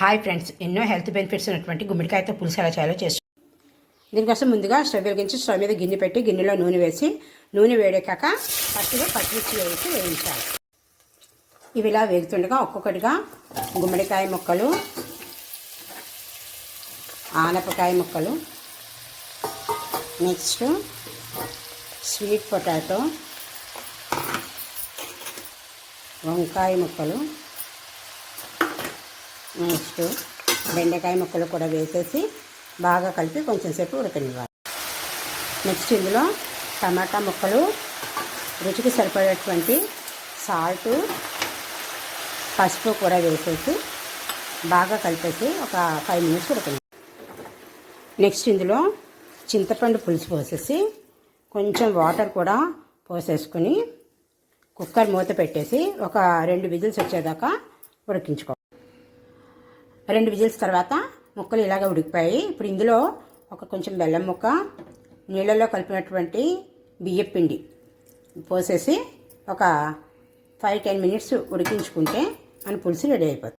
Hi friends. ఎన్నో health benefits ఉన్నటువంటి గుమ్మడికాయతో పులుసు ఎలా చేయాలో చేస్తాం దీనికోసం ముందుగా స్టవ్ వెలిగించి స్టవ్ మీద గిన్నె పెట్టి గిన్నెలో నూనె వేసి నూనె వేడెక్కాక పచ్చిగా పచ్చిమిర్చి వేసి వేయించాలి. ఇవి ఇలా వేగుతుండగా ఒక్కొక్కటిగా గుమ్మడికాయ ముక్కలు ఆనపకాయ ముక్కలు నెక్స్ట్ స్వీట్ పొటాటో వంకాయ ముక్కలు నెక్స్ట్ బెండకాయ ముక్కలు కూడా వేసేసి బాగా కలిపి కొంచెం సేపు ఉడకనివ్వాలి. నెక్స్ట్ ఇందులో టమాటా ముక్కలు రుచికి సరిపడేటువంటి సాల్ట్ పసుపు కూడా వేసేసి బాగా కలిపేసి ఒక ఫైవ్ మినిట్స్ ఉడకండి నెక్స్ట్ ఇందులో చింతపండు పులుసు పోసేసి కొంచెం వాటర్ కూడా పోసేసుకుని కుక్కర్ మూత పెట్టేసి ఒక రెండు విజిల్స్ వచ్చేదాకా ఉడికించుకో రెండు విజిల్స్ తర్వాత ముక్కలు ఇలాగ ఉడికిపోయాయి ఇప్పుడు ఇందులో ఒక కొంచెం బెల్లం ముక్క నీళ్ళలో కలిపినటువంటి బియ్యం పిండి పోసేసి ఒక ఫైవ్ టెన్ మినిట్స్ ఉడికించుకుంటే మన పులుసు రెడీ అయిపోతుంది.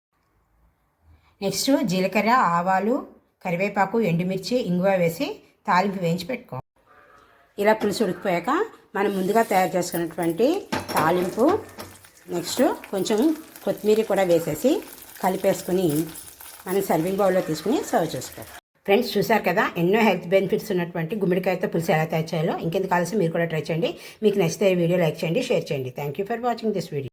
నెక్స్ట్ జీలకర్ర ఆవాలు కరివేపాకు ఎండుమిర్చి ఇంగువ వేసి తాలింపు వేయించి పెట్టుకో. ఇలా పులుసు ఉడికిపోయాక మనం ముందుగా తయారు చేసుకున్నటువంటి తాలింపు నెక్స్ట్ కొంచెం కొత్తిమీర కూడా వేసేసి కలిపేసుకుని మనం సర్వింగ్ బౌల్లో తీసుకుని సర్వ్ చేసుకోవాలి ఫ్రెండ్స్ చూసారు కదా ఎన్నో హెల్త్ బెనిఫిట్స్ ఉన్నటువంటి గుమ్మడికాయతో పులుసు ఎలా తయారు చేయాలో. ఇంకెందుకు కావాల్సి మీరు కూడా ట్రై చేయండి. మీకు నచ్చితే వీడియో లైక్ చేయండి షేర్ చేయండి. Thank you for watching this video